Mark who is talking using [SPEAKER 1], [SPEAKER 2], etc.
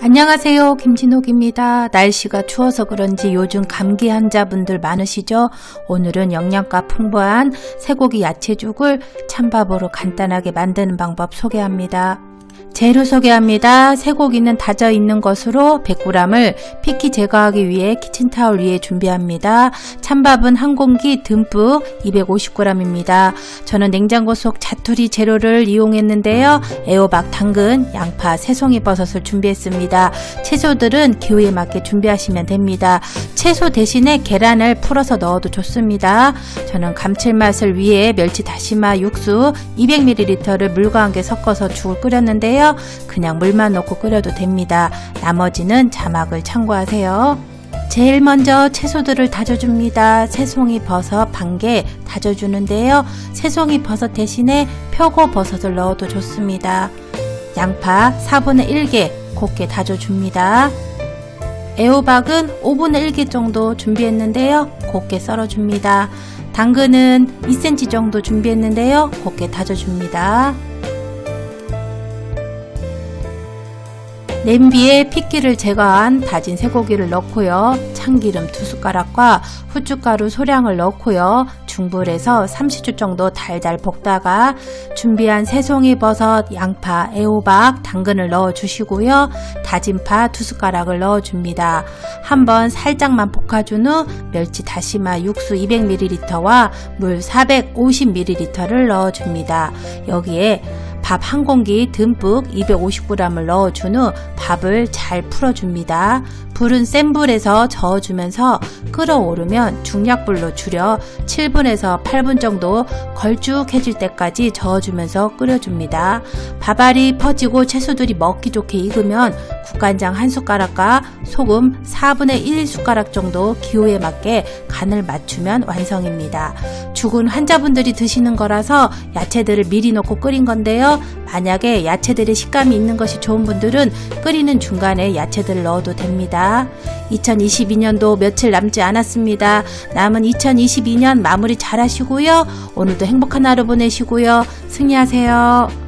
[SPEAKER 1] 안녕하세요. 김진옥입니다. 날씨가 추워서 그런지 요즘 감기 환자분들 많으시죠? 오늘은 영양가 풍부한 쇠고기 야채죽을 찬밥으로 간단하게 만드는 방법 소개합니다. 재료 소개합니다. 쇠고기는 다져 있는 것으로 100g을 피키 제거하기 위해 키친타올 위에 준비합니다. 찬밥은 한 공기 듬뿍 250g입니다. 저는 냉장고 속 자투리 재료를 이용했는데요. 애호박, 당근, 양파, 새송이 버섯을 준비했습니다. 채소들은 기호에 맞게 준비하시면 됩니다. 채소 대신에 계란을 풀어서 넣어도 좋습니다. 저는 감칠맛을 위해 멸치 다시마 육수 200ml를 물과 함께 섞어서 죽을 끓였는데요. 그냥 물만 넣고 끓여도 됩니다. 나머지는 자막을 참고하세요. 제일 먼저 채소들을 다져줍니다. 새송이 버섯 반 개 다져주는데요. 새송이 버섯 대신에 표고 버섯을 넣어도 좋습니다. 양파 4분의 1개 곱게 다져줍니다. 애호박은 5분의 1개 정도 준비했는데요. 곱게 썰어줍니다. 당근은 2cm 정도 준비했는데요. 곱게 다져줍니다. 냄비에 핏기를 제거한 다진 쇠고기를 넣고요. 참기름 두 숟가락과 후춧가루 소량을 넣고요. 중불에서 30초 정도 달달 볶다가 준비한 새송이 버섯, 양파, 애호박, 당근을 넣어 주시고요. 다진 파 두 숟가락을 넣어 줍니다. 한번 살짝만 볶아준 후 멸치 다시마 육수 200ml와 물 450ml를 넣어 줍니다. 여기에 밥 한 공기 듬뿍 250g을 넣어준 후 밥을 잘 풀어줍니다. 불은 센 불에서 저어주면서 끓어오르면 중약불로 줄여 7분에서 8분 정도 걸쭉해질 때까지 저어주면서 끓여줍니다. 밥알이 퍼지고 채소들이 먹기 좋게 익으면 국간장 한 숟가락과 소금 4분의 1 숟가락 정도 기호에 맞게 간을 맞추면 완성입니다. 죽은 환자분들이 드시는 거라서 야채들을 미리 넣고 끓인 건데요. 만약에 야채들의 식감이 있는 것이 좋은 분들은 끓이는 중간에 야채들을 넣어도 됩니다. 2022년도 며칠 남지 않았습니다. 남은 2022년 마무리 잘 하시고요. 오늘도 행복한 하루 보내시고요. 승리하세요.